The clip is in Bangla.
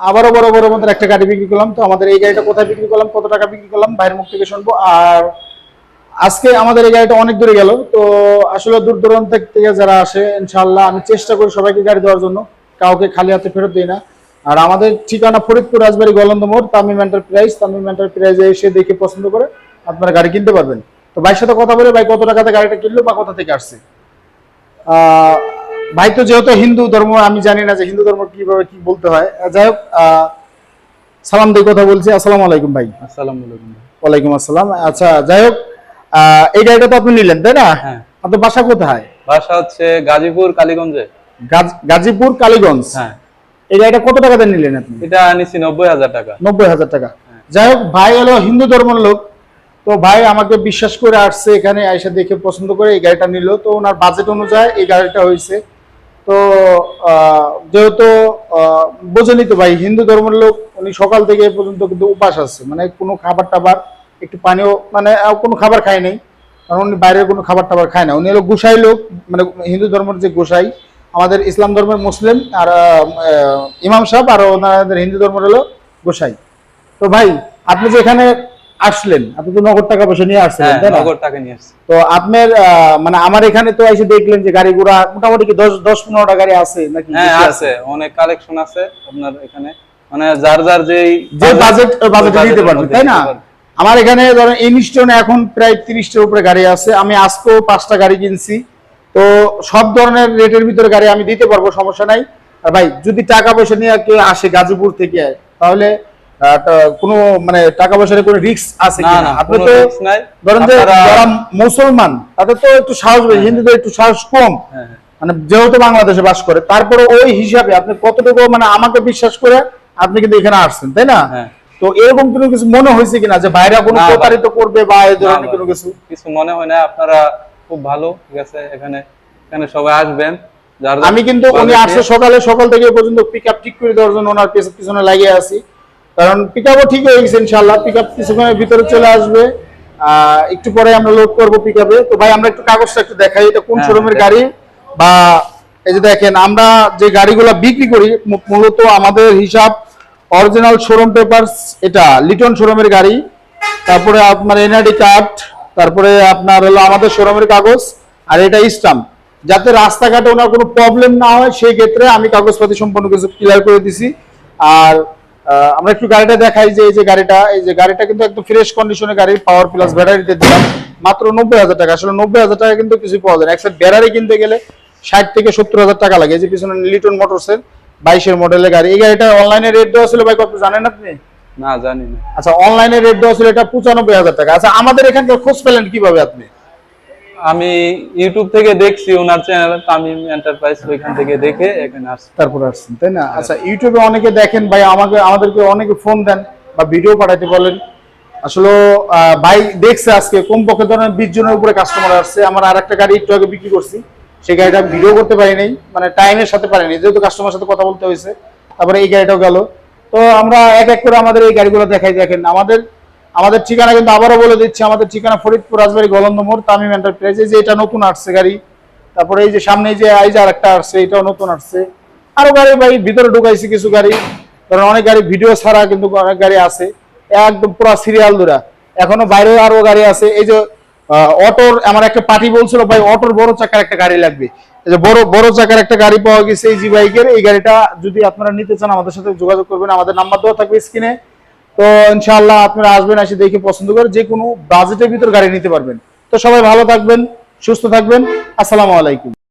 আবারও বড় বড় মধ্যে একটা গাড়ি বিক্রি করলাম। তো আমাদের এই গাড়িটা কোথায় বিক্রি করলাম, কত টাকা বিক্রি করলাম বাইরের মুখ থেকে শুনব। আর আজকে আমাদের এই গাড়িটা অনেক দূরে গেল। তো আসলে দূর দূরান্ত থেকে যারা আসে, ইনশাআল্লাহ আমি চেষ্টা করি সবাইকে গাড়ি দেওয়ার জন্য। কাউকে খালি হাতে ফেরত দিই না। আর আমাদের ঠিকানা ফরিদপুর রাজবাড়ি গলন্দ মোড়, তামিম এন্টারপ্রাইজ তামিম এন্টারপ্রাইজে এসে দেখে পছন্দ করে আপনারা গাড়ি কিনতে পারবেন। তো ভাইয়ের সাথে কথা বলে ভাই কত টাকাতে গাড়িটা কিনলো বা কোথা থেকে আসছে? ভাই তো যেহেতু হিন্দু ধর্ম আমি জানি না যে হিন্দু ধর্ম কীভাবে কি বলতে হয়। যাই হোক সালাম দিয়ে কথা বলছি। আসসালামু আলাইকুম ভাই। আসসালামু আলাইকুম ওয়ালাইকুম আসসালাম। আচ্ছা যাই হোক এই গাড়িটা তো আপনি নিলেন তাই না? হ্যাঁ। আপনার বাসা কোথায়? বাসা হচ্ছে গাজীপুর কালীগঞ্জে। গাজীপুর কালীগঞ্জ? হ্যাঁ। এই গাড়িটা কত টাকাতে নিলেন আপনি? এটা নিছি নব্বই হাজার টাকা। নব্বই হাজার টাকা। হ্যাঁ। যাই হোক ভাই হলো হিন্দু ধর্মের লোক। তো ভাই আমাকে বিশ্বাস করে আসছে এখানে আইসা দেখে পছন্দ করে এই গাড়িটা নিল। তো ওনার বাজেট অনুযায়ী এই গাড়িটা হয়েছে তো যেহেতু বোঝেনি তো ভাই, হিন্দু ধর্মের লোক, উনি সকাল থেকে এ পর্যন্ত কিন্তু উপাস আছে। মানে কোনো খাবার টাবার, একটু পানিও মানে কোনো খাবার খায় নাই। কারণ উনি বাইরের কোনো খাবার টাবার খায় না। উনি হলো গোসাই লোক মানে হিন্দু ধর্মের যে গোসাই, আমাদের ইসলাম ধর্মের মুসলিম, আর ইমাম সাহেব, আর ওনাদের হিন্দু ধর্মের হলো গোসাই। তো ভাই, আপনি যে এখানে আসলেন। আপনি তো নগদ টাকা পয়সা নিয়ে আসছিলেন হ্যাঁ তাই না? নগর টাকা নিয়ে আসছি। তো আপনার মানে আমার এখানে তো এসে দেখলেন যে গাড়ি ঘোড়া মোটামুটি কি দশ দশ পনেরোটা গাড়ি আছে নাকি হ্যাঁ আছে। অনেক কালেকশন আছে আপনার এখানে। মানে যার যার যেই যে বাজেট বাজেটে দিতে পারবে তাই না? আমার এখানে ধরেন ইনস্টনে এখন প্রায় তিরিশটার উপরে গাড়ি আছে। আমি আজকেও পাঁচটা গাড়ি কিনছি। তো সব ধরনের রেটের ভিতরে গাড়ি আমি দিতে পারব সমস্যা নাই। আর ভাই যদি টাকা পয়সা নিয়ে কেউ আসে গাজীপুর থেকে তাহলে কোনো মানে টাকা পয়সার কোনো রিস্ক আছে না না আপনি তো ধরেন যে যারা মুসলমান তাদের তো একটু সাহস বেশি হিন্দুদের একটু সাহস কম। হ্যাঁ, হ্যাঁ। মানে যেহেতু বাংলাদেশে বাস করে তারপরে ওই হিসাবে আপনি কতটুকু মানে আমাকে বিশ্বাস করে আপনি কিন্তু এখানে আসছেন তাই না? হ্যাঁ। তো এরকম কোনো কিছু মনে হয়েছে কিনা যে বাইরে কোনো প্রতারিত করবে বা এই ধরনের কোনো কিছু? কিছু মনে হয় না আপনারা খুব ভালো ঠিক আছে? এখানে এখানে সবাই আসবেন। আমি কিন্তু উনি আসছে সকালে সকাল থেকে পর্যন্ত পিক আপ ঠিক করে দেওয়ার জন্য ওনার পেছনে পিছনে লাগিয়ে আছি। কারণ পিক আপও ঠিক হয়ে গেছে ইনশাল্লাহ পিক আপ কিছুক্ষণের ভিতরে চলে আসবে। একটু পরে আমরা লোড করব পিক আপে তো ভাই আমরা একটু কাগজটা একটু দেখাই এটা কোন হ্যাঁ, শোরুমের গাড়ি? বা এই যে দেখেন আমরা যে গাড়িগুলো বিক্রি করি মূলত আমাদের হিসাব অরিজিনাল শোরুম পেপারস এটা লিটন শোরুমের গাড়ি। তারপরে আপনার এনআইডি কার্ড তারপরে আপনার হলো আমাদের শোরুমের কাগজ আর এটা স্টাম্প যাতে রাস্তাঘাটে ওনার কোনো প্রবলেম না হয় সেই ক্ষেত্রে আমি কাগজপাতি সম্পূর্ণ কিছু ক্লিয়ার করে দিছি। আর আমরা একটু গাড়িটা দেখাই যে এই যে গাড়িটা এই যে গাড়িটা কিন্তু একদম ফ্রেশ কন্ডিশনের গাড়ি পাওয়ার প্লাস ব্যাটারিতে দিলাম। মাত্র নব্বই হাজার টাকা। আসলে নব্বই হাজার টাকা কিন্তু কিছু পাওয়া যায় না। একটা ব্যাটারি কিনতে গেলে ষাট থেকে সত্তর হাজার টাকা লাগে। এই যে পিছনে লিটন মোটরসের বাইশের মডেলের গাড়ি। এই গাড়িটা অনলাইনে রেট দেওয়া ছিল ভাই কত জানেন আপনি? না জানি না। আচ্ছা অনলাইনে রেট দেওয়া ছিল এটা পঁচানব্বই হাজার টাকা। আচ্ছা আমাদের এখানকার খোঁজ পেলেন কীভাবে আপনি? আমি ইউটিউব থেকে দেখছি ওনার চ্যানেল তামিম এন্টারপ্রাইজ ওইখান থেকে দেখে এখানে আসছি। তারপর আসছেন, তাই না? আচ্ছা ইউটিউবে অনেকে দেখেন, ভাই, আমাকে, আমাদেরকে অনেকে ফোন দেন বা ভিডিও পাঠাতে বলেন। আসলে ভাই দেখছে আজকে, কমপক্ষে ধরেন বিশ জনের উপরে কাস্টমার আসছে, আমার আর একটা গাড়ি একটু আগে বিক্রি করছি, সেই গাড়িটা ভিডিও করতে পারি নাই মানে টাইমের সাথে পারিনি যেহেতু কাস্টমার সাথে কথা বলতে হয়েছে, তারপরে এই গাড়িটাও গেল। তো আমরা এক এক করে আমাদের এই গাড়িগুলো দেখাই, দেখেন, আমাদের আমাদের ঠিকানা কিন্তু আবারও বলে দিচ্ছি, আমাদের ঠিকানা ফরিদপুর, রাজবাড়ি, গলন্দ মোড়, তামিম এন্টারপ্রাইজ এই যে এটা নতুন আসছে গাড়ি। তারপরে এই যে সামনে যে যে আরেকটা আসছে, এটাও নতুন আসছে। আরও গাড়ি ভাই, ভিতরে ঢুকাইছি কিছু গাড়ি। কারণ অনেক গাড়ি, ভিডিও ছাড়া কিন্তু অনেক গাড়ি আছে। একদম পুরো সিরিয়াল ধরা। এখনও বাইরে আরও গাড়ি আছে। এই যে অটোর, আমার একটা পার্টি বলছিল, ভাই, অটোর বড় চাকার একটা গাড়ি লাগবে। এই যে বড় বড় চাকার একটা গাড়ি পাওয়া গেছে এই জি বাইকের এই গাড়িটা যদি আপনারা নিতে চান আমাদের সাথে যোগাযোগ করবেন। আমাদের নাম্বার দেওয়া থাকবে স্ক্রিনে। তো ইনশাল্লাহ আপনারা আসবেন, এসে দেখে পছন্দ করে যে কোনো বাজেটের ভিতর গাড়ি নিতে পারবেন। তো সবাই ভালো থাকবেন, সুস্থ থাকবেন। আসসালামু আলাইকুম।